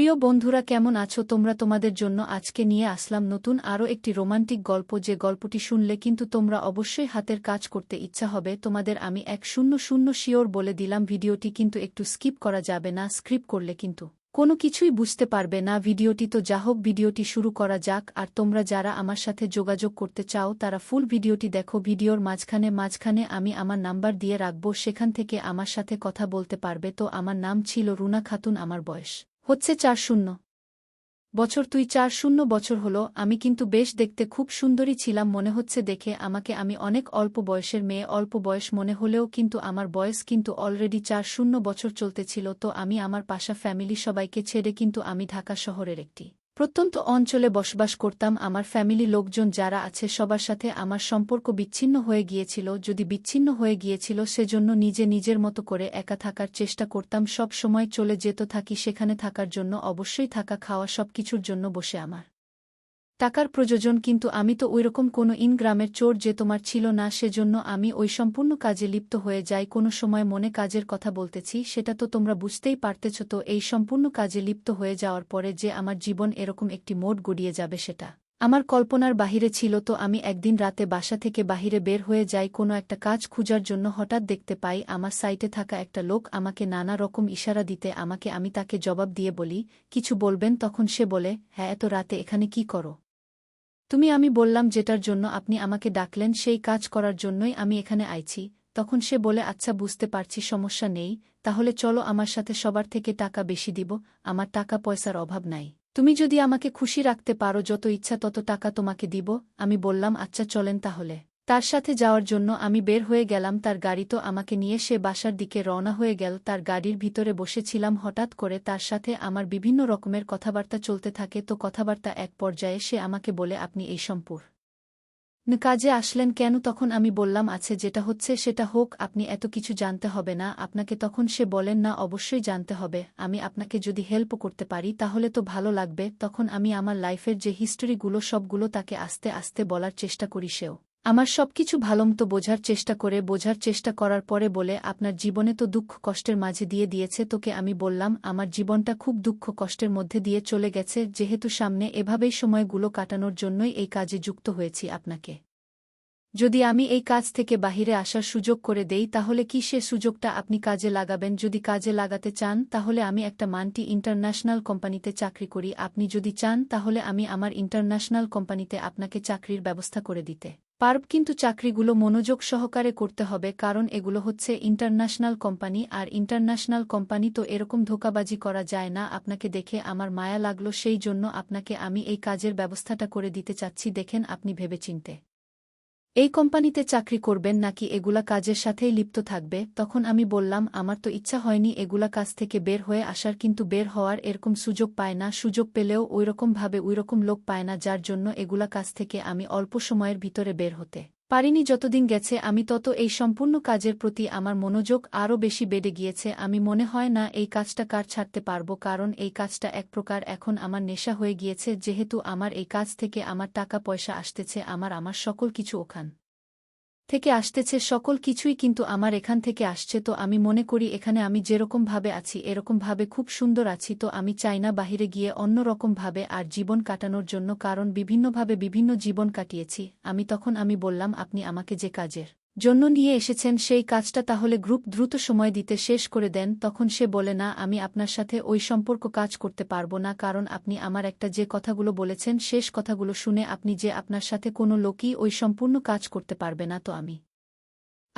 প্রিয় বন্ধুরা, কেমন আছো? তোমরা তোমাদের জন্য আজকে নিয়ে আসলাম নতুন আরও একটি রোমান্টিক গল্প। যে গল্পটি শুনলে কিন্তু তোমরা অবশ্যই হাতের কাজ করতে ইচ্ছা হবে। তোমাদের আমি এক শূন্য শূন্য শিওর বলে দিলাম, ভিডিওটি কিন্তু একটু স্কিপ করা যাবে না স্ক্রিপ করলে কিন্তু। কোনো কিছুই বুঝতে পারবে না, ভিডিওটি তো যা হোক, ভিডিওটি শুরু করা যাক। আর তোমরা যারা আমার সাথে যোগাযোগ করতে চাও, তারা ফুল ভিডিওটি দেখো। ভিডিওর মাঝখানে মাঝখানে আমি আমার নাম্বার দিয়ে রাখব, সেখান থেকে আমার সাথে কথা বলতে পারবে। তো আমার নাম ছিল রুনা খাতুন, আমার বয়স। হচ্ছে চার শূন্য। বছর তুই চার শূন্য বছর হল, আমি কিন্তু বেশ দেখতে খুব সুন্দরী ছিলাম, মনে হচ্ছে দেখে আমাকে আমি অনেক অল্প বয়সের মেয়ে, অল্প বয়স মনে হলেও কিন্তু আমার বয়স কিন্তু অলরেডি চার শূন্য বছর চলতেছিল তো আমি আমার পাশা ফ্যামিলি সবাইকে ছেড়ে কিন্তু আমি ঢাকা শহরের একটি প্রত্যন্ত অঞ্চলে বসবাস করতাম আমার ফ্যামিলি লোকজন যারা আছে সবার সাথে আমার সম্পর্ক বিচ্ছিন্ন হয়ে গিয়েছিল। যদি বিচ্ছিন্ন হয়ে গিয়েছিল সেজন্য নিজে নিজের মতো করে একা থাকার চেষ্টা করতাম। সব সময় চলে যেত থাকি সেখানে থাকার জন্য অবশ্যই থাকা খাওয়া সবকিছুর জন্য বসে আমার। টাকার প্রয়োজন কিন্তু আমি তো ওইরকম কোনো ইন গ্রামের চোর যে তোমার ছিল না, সেজন্য আমি ওই সম্পূর্ণ কাজে লিপ্ত হয়ে যাই। কোনো সময় মনে কাজের কথা বলতেছি, সেটা তো তোমরা বুঝতেই পারতেছ তো, এই সম্পূর্ণ কাজে লিপ্ত হয়ে যাওয়ার পরে যে আমার জীবন এরকম একটি মোড গড়িয়ে যাবে সেটা। আমার কল্পনার বাহিরে ছিল তো, আমি একদিন রাতে বাসা থেকে বাহিরে বের হয়ে যাই, কোনো একটা কাজ খুঁজার জন্য হঠাৎ দেখতে পাই, আমার সাইটে থাকা একটা লোক আমাকে নানা রকম ইশারা দিতে, আমাকে আমি তাকে জবাব দিয়ে বলি, কিছু বলবেন? তখন সে বলে হ্যাঁ এত রাতে এখানে কি করো? তুমি আমি বললাম যেটার জন্য আপনি আমাকে ডাকলেন সেই কাজ করার জন্যই আমি এখানে আইছি, তখন সে বলে আচ্ছা বুঝতে পারছি, সমস্যা নেই, তাহলে চলো আমার সাথে সবার থেকে টাকা বেশি দিব, আমার টাকা পয়সার অভাব নাই। তুমি যদি আমাকে খুশি রাখতে পারো, যত ইচ্ছা তত টাকা তোমাকে দিব। আমি বললাম আচ্ছা চলেন তাহলে। তার সাথে যাওয়ার জন্য আমি বের হয়ে গেলাম, তার গাড়ি তো আমাকে নিয়ে সে বাসার দিকে রওনা হয়ে গেল, তার গাড়ির ভিতরে বসেছিলাম হঠাৎ করে, তার সাথে আমার বিভিন্ন রকমের কথাবার্তা চলতে থাকে, তো কথাবার্তা এক পর্যায়ে সে আমাকে বলে, আপনি এই সম্পুর। কাজে আসলেন কেন? তখন আমি বললাম, আছে যেটা হচ্ছে সেটা হোক, আপনি এত কিছু জানতে হবে না। আপনাকে তখন সে বলেন, না, অবশ্যই জানতে হবে, আমি আপনাকে যদি হেল্প করতে পারি, তাহলে তো ভালো লাগবে। তখন আমি আমার লাইফের যে হিস্টোরিগুলো সবগুলো তাকে আস্তে আস্তে বলার চেষ্টা করি সেও। আমার সবকিছু ভালোমতো বোঝার চেষ্টা করে, বোঝার চেষ্টা করার পরে বলে, আপনার জীবনে তো দুঃখ কষ্টের মাঝে দিয়ে দিয়েছে, তোকে আমি বললাম, আমার জীবনটা খুব দুঃখ কষ্টের মধ্যে দিয়ে চলে গেছে, যেহেতু সামনে এভাবেই সময়গুলো কাটানোর জন্যই এই কাজে যুক্ত হয়েছি আপনাকে। যদি আমি এই কাজ থেকে বাহিরে আসার সুযোগ করে দেই, তাহলে কি সে সুযোগটা আপনি কাজে লাগাবেন? যদি কাজে লাগাতে চান, তাহলে আমি একটা মান্টি ইন্টারন্যাশনাল কোম্পানিতে চাকরি করি। আপনি যদি চান, তাহলে আমি আমার ইন্টারন্যাশনাল কোম্পানিতে আপনাকে চাকরির ব্যবস্থা করে দিতে। পারব কিন্তু চাকরিগুলো মনোযোগ সহকারে করতে হবে কারণ এগুলো হচ্ছে ইন্টারন্যাশনাল কোম্পানি আর ইন্টারন্যাশনাল কোম্পানি তো এরকম ধোকাবাজি করা যায় না। আপনাকে দেখে আমার মায়া লাগল, সেই জন্য আপনাকে আমি এই কাজের ব্যবস্থাটা করে দিতে চাচ্ছি, দেখেন আপনি ভেবেচিন্তে। এই কোম্পানিতে চাকরি করবেন নাকি এগুলা কাজের সাথেই লিপ্ত থাকবে? তখন আমি বললাম, আমার তো ইচ্ছা হয়নি এগুলা কাজ থেকে বের হয়ে আসার, কিন্তু বের হওয়ার এরকম সুযোগ পায় না। সুযোগ পেলেও ওইরকমভাবে ওইরকম লোক পায় না, যার জন্য এগুলা কাজ থেকে আমি অল্প সময়ের ভিতরে বের হতে পারিনি যতদিন গেছে, আমি তত এই সম্পূর্ণ কাজের প্রতি আমার মনোযোগ আরও বেশি বেড়ে গিয়েছে। আমি মনে হয় না এই কাজটা কার ছাড়তে পারব, কারণ এই কাজটা এক প্রকার এখন আমার নেশা হয়ে গিয়েছে, যেহেতু আমার এই কাজ থেকে আমার টাকা পয়সা আসতেছে, আমার আমার সকল কিছু ওখান। থেকে আসতেছে, সকল কিছুই কিন্তু আমার এখান থেকে আসছে, তো আমি মনে করি এখানে আমি যেরকমভাবে আছি এরকমভাবে খুব সুন্দর আছি, তো আমি চাই না বাহিরে গিয়ে অন্য রকমভাবে আর জীবন কাটানোর জন্য, কারণ বিভিন্নভাবে বিভিন্ন জীবন কাটিয়েছি। আমি তখন আমি বললাম, আপনি আমাকে যে কাজের জন্য নিয়ে এসেছেন সেই কাজটা তাহলে গ্রুপ দ্রুত সময় দিতে শেষ করে দেন, তখন সে বলে, না, আমি আপনার সাথে ওই সম্পর্ক কাজ করতে পারব না, কারণ আপনি আমার একটা যে কথাগুলো বলেছেন, শেষ কথাগুলো শুনে আপনি যে আপনার সাথে কোনো লোকই ওই সম্পূর্ণ কাজ করতে পারবে না, তো আমি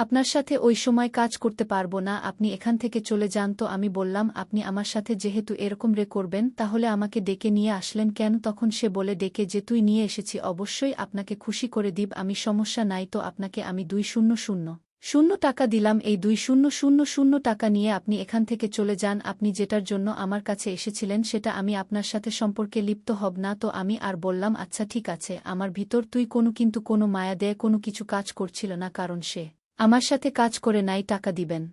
আপনার সাথে ওই সময় কাজ করতে পারব না, আপনি এখান থেকে চলে যান। তো আমি বললাম, আপনি আমার সাথে যেহেতু এরকম রে করবেন, তাহলে আমাকে ডেকে নিয়ে আসলেন কেন? তখন সে বলে, ডেকে যে তুই নিয়ে এসেছি, অবশ্যই আপনাকে খুশি করে দিব, আমি সমস্যা নাই, তো আপনাকে আমি দুই শূন্য শূন্য শূন্য টাকা দিলাম। এই দুই শূন্য শূন্য শূন্য টাকা নিয়ে আপনি এখান থেকে চলে যান, আপনি যেটার জন্য আমার কাছে এসেছিলেন, সেটা আমি আপনার সাথে সম্পর্কে লিপ্ত হব না, তো আমি আর বললাম আচ্ছা ঠিক আছে, আমার ভিতর তুই কোনো, কিন্তু কোনো মায়া দেয়, কোনো কিছু কাজ করছিল না, কারণ সে আমার সাথে কাজ করে নাই, টাকা দিবেন।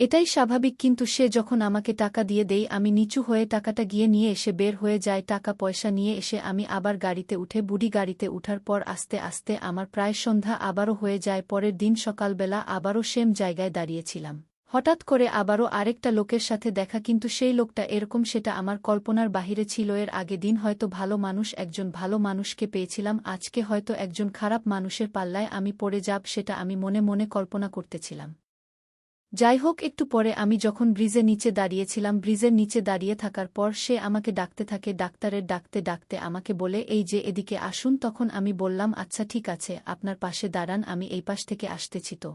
এটাই স্বাভাবিক, কিন্তু সে যখন আমাকে টাকা দিয়ে দেই আমি নিচু হয়ে টাকাটা গিয়ে নিয়ে এসে বের হয়ে যায় টাকা পয়সা নিয়ে এসে আমি আবার গাড়িতে উঠে, বুড়ি গাড়িতে উঠার পর আস্তে আস্তে আমার প্রায় সন্ধ্যা আবারও হয়ে যায়, পরের দিন সকালবেলা আবারও সেম জায়গায় দাঁড়িয়েছিলাম। হঠাৎ করে আবারও আরেকটা লোকের সাথে দেখা, কিন্তু সেই লোকটা এরকম সেটা আমার কল্পনার বাহিরে ছিল। এর আগে দিন হয়তো ভালো মানুষ, একজন ভালো মানুষকে পেয়েছিলাম, আজকে হয়তো একজন খারাপ মানুষের পাল্লায় আমি পড়ে যাব, সেটা আমি মনে মনে কল্পনা করতেছিলাম। যাই হোক, একটু পরে আমি যখন ব্রিজের নিচে দাঁড়িয়েছিলাম, ব্রিজের নিচে দাঁড়িয়ে থাকার পর সে আমাকে ডাকতে থাকে, ডাক্তারের ডাকতে ডাকতে আমাকে বলে, এই যে এদিকে আসুন। তখন আমি বললাম আচ্ছা ঠিক আছে, আপনার পাশে দাঁড়ান, আমি এই পাশ থেকে আসতেছি তো।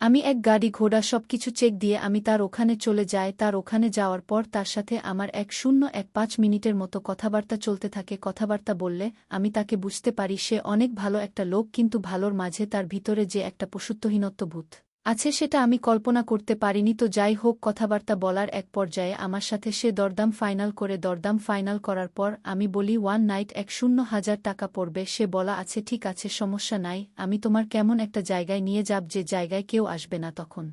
আমি এক গাড়ি ঘোড়া সবকিছু চেক দিয়ে আমি তার ওখানে চলে যাই, তার ওখানে যাওয়ার পর তার সাথে আমার এক শূন্য এক পাঁচ মিনিটের মতো কথাবার্তা চলতে থাকে। কথাবার্তা বললে আমি তাকে বুঝতে পারি সে অনেক ভালো একটা লোক, কিন্তু ভালোর মাঝে তার ভিতরে যে একটা পশুত্বহীনত্ব ভূত আছে সেটা আমি কল্পনা করতে পারিনি, তো যাই হোক, কথাবার্তা বলার এক পর্যায়ে আমার সাথে সে দরদাম ফাইনাল করে দরদাম ফাইনাল করার পর আমি বলি, ওয়ান নাইট, এক শূন্য হাজার টাকা পড়বে। সে বলা, আছে, ঠিক আছে, সমস্যা নাই, আমি তোমার কেমন একটা জায়গায় নিয়ে যাব, যে জায়গায় কেউ আসবে না তখন।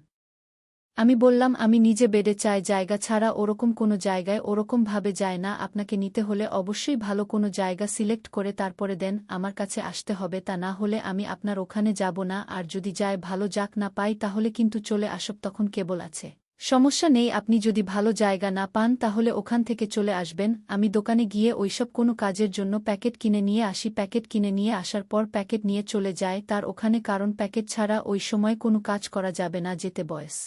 আমি বললাম, আমি নিজে বেডে চাই, জায়গা ছাড়া ওরকম কোনো জায়গায় ওরকম ভাবে যায় না। আপনাকে নিতে হলে অবশ্যই ভালো কোনো জায়গা সিলেক্ট করে তারপরে দেন, আমার কাছে আসতে হবে। তা না হলে আমি আপনার ওখানে যাব না। আর যদি যায়, ভালো যাক, না পাই, তাহলে কিন্তু চলে আসব তখন কেবল আছে। সমস্যা নেই, আপনি যদি ভালো জায়গা না পান, তাহলে ওখান থেকে চলে আসবেন। আমি দোকানে গিয়ে ওইসব কোনো কাজের জন্য প্যাকেট কিনে নিয়ে আসি। প্যাকেট কিনে নিয়ে আসার পর প্যাকেট নিয়ে চলে যায়। তার ওখানে কারণ প্যাকেট ছাড়া ওই সময় কোনো কাজ করা যাবে না, যেতে বয়স।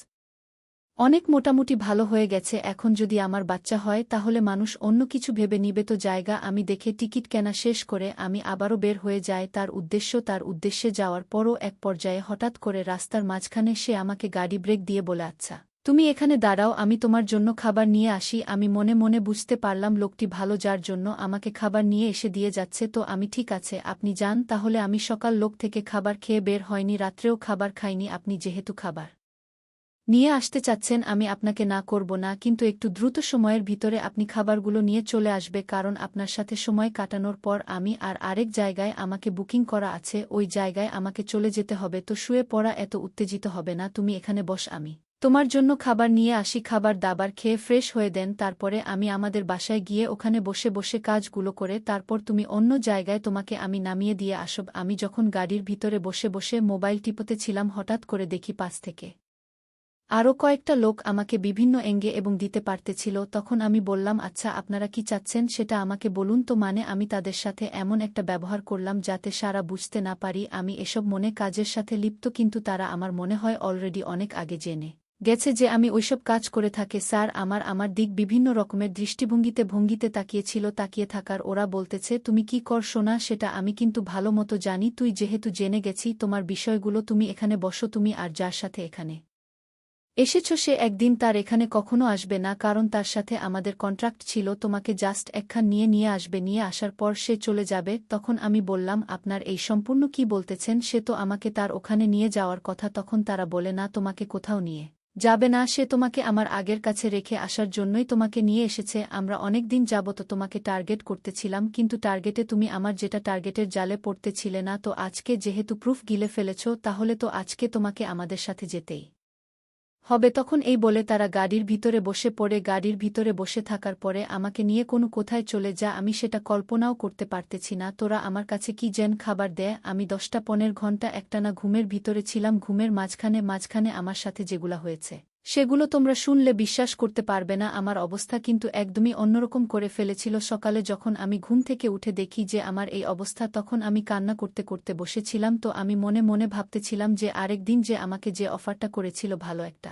অনেক মোটামুটি ভালো হয়ে গেছে, এখন যদি আমার বাচ্চা হয়, তাহলে মানুষ অন্য কিছু ভেবে নিবে তো জায়গা আমি দেখে টিকিট কেনা শেষ করে আমি আবারও বের হয়ে যায় তার উদ্দেশ্য তার উদ্দেশ্যে যাওয়ার পরও এক পর্যায়ে হঠাৎ করে রাস্তার মাঝখানে সে আমাকে গাড়ি ব্রেক দিয়ে বলে আচ্ছা তুমি এখানে দাঁড়াও, আমি তোমার জন্য খাবার নিয়ে আসি। আমি মনে মনে বুঝতে পারলাম লোকটি ভালো যার জন্য আমাকে খাবার নিয়ে এসে দিয়ে যাচ্ছে, তো আমি ঠিক আছে, আপনি যান, তাহলে আমি সকাল লোক থেকে খাবার খেয়ে বের হয়নি, রাত্রেও খাবার খাইনি, আপনি যেহেতু খাবার। নিয়ে আসতে চাচ্ছেন, আমি আপনাকে না করব না, কিন্তু একটু দ্রুত সময়ের ভিতরে আপনি খাবারগুলো নিয়ে চলে আসবে, কারণ আপনার সাথে সময় কাটানোর পর আমি আর আরেক জায়গায় আমাকে বুকিং করা আছে, ওই জায়গায় আমাকে চলে যেতে হবে, তো শুয়ে পড়া এত উত্তেজিত হবে না, তুমি এখানে বস, আমি তোমার জন্য খাবার নিয়ে আসি, খাবার দাবার খেয়ে ফ্রেশ হয়ে দেন, তারপরে আমি আমাদের বাসায় গিয়ে ওখানে বসে বসে কাজগুলো করে, তারপর তুমি অন্য জায়গায় তোমাকে আমি নামিয়ে দিয়ে আসব, আমি যখন গাড়ির ভিতরে বসে বসে মোবাইল টিপতে ছিলাম, হঠাৎ করে দেখি পাশ থেকে আরও কয়েকটা লোক আমাকে বিভিন্ন এঙ্গে এবং দিতে পারতেছিল, তখন আমি বললাম আচ্ছা আপনারা কি চাচ্ছেন সেটা আমাকে বলুন। তো মানে আমি তাদের সাথে এমন একটা ব্যবহার করলাম যাতে সারা বুঝতে না পারি, আমি এসব মনে কাজের সাথে লিপ্ত, কিন্তু তারা আমার মনে হয় অলরেডি অনেক আগে জেনে গেছে যে আমি ওইসব কাজ করে থাকে। স্যার, আমার আমার দিক বিভিন্ন রকমের দৃষ্টিভঙ্গিতে ভঙ্গিতে তাকিয়েছিল, তাকিয়ে থাকার ওরা বলতেছে, তুমি কি কর শোনা সেটা আমি কিন্তু ভালো মতো জানি, তুই যেহেতু জেনে গেছি, তোমার বিষয়গুলো তুমি এখানে বসো, তুমি আর যার সাথে এখানে এসেছ সে একদিন তার এখানে কখনো আসবে না, কারণ তার সাথে আমাদের কন্ট্রাক্ট ছিল, তোমাকে জাস্ট একখান নিয়ে নিয়ে আসবে, নিয়ে আসার পর সে চলে যাবে, তখন আমি বললাম, আপনার এই সম্পূর্ণ কি বলতেছেন? সে তো আমাকে তার ওখানে নিয়ে যাওয়ার কথা, তখন তারা বলে, না, তোমাকে কোথাও নিয়ে যাবে না, সে তোমাকে আমার আগের কাছে রেখে আসার জন্যই তোমাকে নিয়ে এসেছে, আমরা অনেক দিন যাবত তোমাকে টার্গেট করতেছিলাম, কিন্তু টার্গেটে তুমি আমার যেটা টার্গেটের জালে পড়তেছিলে না, তো আজকে যেহেতু প্রুফ গিলে ফেলেছ, তাহলে তো আজকে তোমাকে আমাদের সাথে যেতেই হবে তখন এই বলে তারা গাড়ির ভিতরে বসে পড়ে, গাড়ির ভিতরে বসে থাকার পরে আমাকে নিয়ে কোনো কোথায় চলে যা, আমি সেটা কল্পনাও করতে পারতেছি না, তোরা আমার কাছে কি জেন খাবার দেয় আমি দশটা পনেরো ঘণ্টা একটানা ঘুমের ভিতরে ছিলাম, ঘুমের মাঝখানে মাঝখানে আমার সাথে যেগুলা হয়েছে। সেগুলো তোমরা শুনলে বিশ্বাস করতে পারবে না, আমার অবস্থা কিন্তু একদমই অন্যরকম করে ফেলেছিল সকালে যখন আমি ঘুম থেকে উঠে দেখি যে আমার এই অবস্থা, তখন আমি কান্না করতে করতে বসেছিলাম। তো আমি মনে মনে ভাবতেছিলাম যে আরেক দিন যে আমাকে যে অফারটা করেছিল ভালো একটা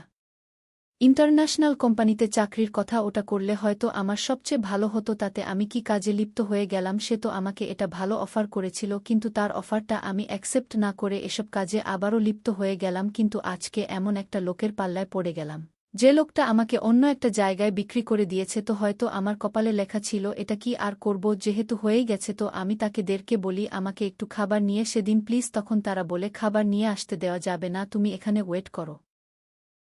ইন্টারন্যাশনাল কোম্পানিতে চাকরির কথা ওটা করলে হয়তো আমার সবচেয়ে ভালো হতো তাতে আমি কি কাজে লিপ্ত হয়ে গেলাম সে তো আমাকে এটা ভালো অফার করেছিল কিন্তু তার অফারটা আমি অ্যাকসেপ্ট না করে এসব কাজে আবারও লিপ্ত হয়ে গেলাম কিন্তু আজকে এমন একটা লোকের পাল্লায় পড়ে গেলাম। যে লোকটা আমাকে অন্য একটা জায়গায় বিক্রি করে দিয়েছে তো হয়তো আমার কপালে লেখা ছিল, এটা কি আর করব? যেহেতু হয়েই গেছে তো আমি তাকে দেরকে বলি, আমাকে একটু খাবার নিয়ে সেদিন প্লিজ তখন তারা বলে, খাবার নিয়ে আসতে দেওয়া যাবে না, তুমি এখানে ওয়েট করো।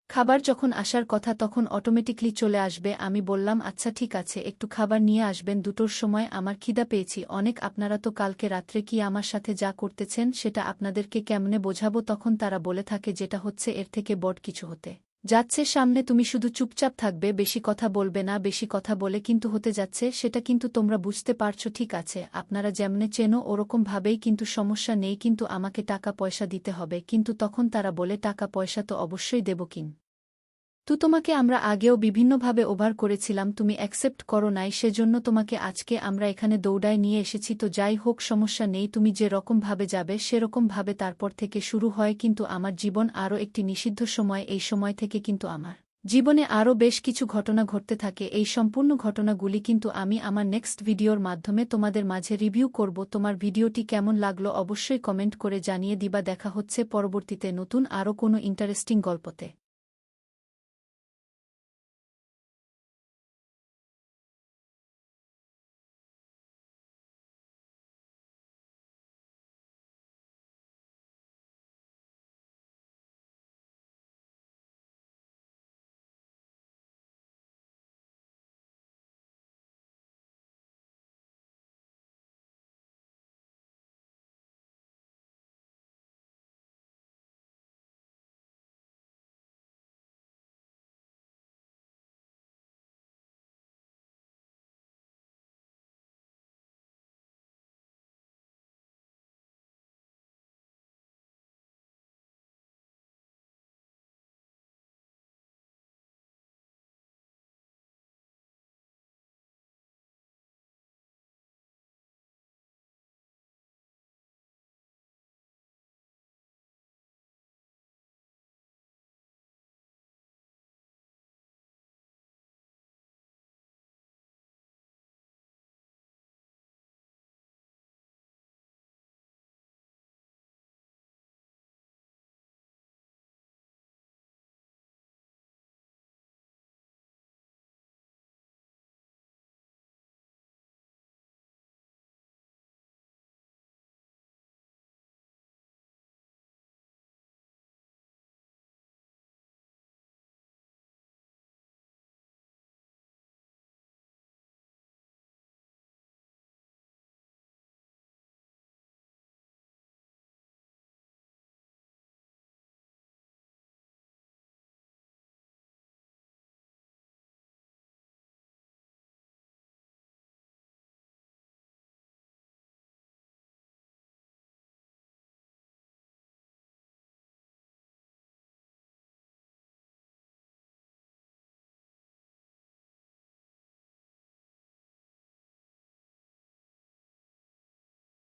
খাবার যখন আসার কথা তখন অটোমেটিকলি চলে আসবে, আমি বললাম আচ্ছা ঠিক আছে, একটু খাবার নিয়ে আসবেন, দুটোর সময় আমার খিদা পেয়েছি। অনেক আপনারা তো কালকে রাত্রে কি আমার সাথে যা করতেছেন সেটা আপনাদেরকে কেমনে বোঝাবো? তখন তারা বলে থাকে, যেটা হচ্ছে এর থেকে বড় কিছু হতে। যাচ্ছে সামনে তুমি শুধু চুপচাপ থাকবে, বেশি কথা বলবে না, বেশি কথা বলে কিন্তু হতে যাচ্ছে, সেটা কিন্তু তোমরা বুঝতে পারছ, ঠিক আছে, আপনারা যেমনে চেনো ওরকম ভাবেই কিন্তু সমস্যা নেই, কিন্তু আমাকে টাকা পয়সা দিতে হবে, কিন্তু তখন তারা বলে টাকা পয়সা তো অবশ্যই দেব কিন। তু তোমাকে আমরা আগেও বিভিন্নভাবে ওভার করেছিলাম, তুমি অ্যাকসেপ্ট করো নাই, সেজন্য তোমাকে আজকে আমরা এখানে দৌড়ায় নিয়ে এসেছি, তো যাই হোক, সমস্যা নেই, তুমি যে রকমভাবে যাবে, সেরকমভাবে তারপর থেকে শুরু হয় কিন্তু আমার জীবন আরও একটি নিষিদ্ধ সময়, এই সময় থেকে কিন্তু আমার জীবনে আরও বেশ কিছু ঘটনা ঘটতে থাকে, এই সম্পূর্ণ ঘটনাগুলি কিন্তু আমি আমার নেক্সট ভিডিওর মাধ্যমে তোমাদের মাঝে রিভিউ করব, তোমার ভিডিওটি কেমন লাগল অবশ্যই কমেন্ট করে জানিয়ে দিবা, দেখা হচ্ছে পরবর্তীতে নতুন আরও কোনো ইন্টারেস্টিং গল্পতে।